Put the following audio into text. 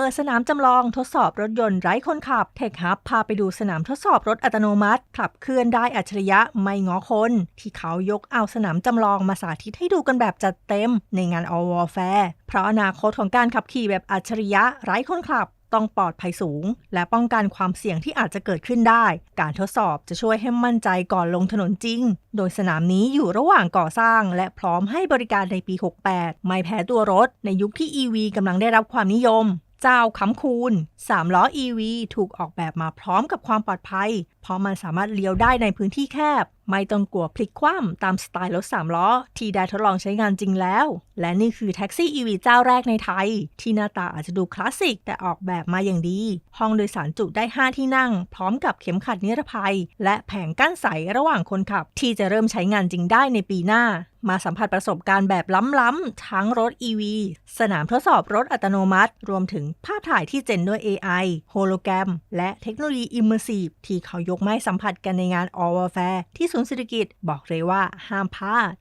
ปิดสนามจำลองทดสอบรถยนต์ไร้คนขับเทคฮับพาไปดูสนามทดสอบรถอัตโนมัติ ขับเคลื่อนได้อัจฉริยะไม่ง้อคน ที่เขายกเอาสนามจำลองมาสาธิตให้ดูกันแบบจัดเต็ม ในงาน All w a r f a r เพราะอนาคตของการขับขี่แบบอัจฉริยะไร้คนขับต้องปลอดภัยสูง และป้องกันความเสี่ยงที่อาจจะเกิดขึ้นได้ การทดสอบจะช่วยให้มั่นใจก่อนลงถนนจริง โดยสนามนี้อยู่ระหว่างก่อสร้าง และพร้อมให้บริการในปี 68 ไม่แพ้ตัวรถ ในยุคที่ EV กำลังได้รับความนิยม เจ้าคำคูณ3ล้อ EV ถูกออกแบบมาพร้อมกับความปลอดภัย เพราะมันสามารถเลี้ยวได้ในพื้นที่แคบ ไม่ต้องกลัวพลิกคว่ำตามสไตล์รถ3ล้อ ที่ได้ทดลองใช้งานจริงแล้ว และนี่คือแท็กซี่ EV เจ้าแรกในไทย ที่หน้าตาอาจจะดูคลาสสิกแต่ออกแบบมาอย่างดี ห้องโดยสารจุได้ 5 ที่นั่ง พร้อมกับเข็มขัดนิรภัย และแผงกั้นใสระหว่างคนขับ ที่จะเริ่มใช้งานจริงได้ในปีหน้ามาสัมผัสประสบการณ์แบบล้ำๆ ทั้งรถ EV สนามทดสอบรถอัตโนมัติ รวมถึงภาพถ่ายที่เจนด้วย AI โฮโลแกรม และเทคโนโลยี Immersive ที่เขายกมาให้สัมผัสกันในงาน All Warfare ที่ศูนย์เศรษฐกิจบอกเลยว่าห้ามพลาด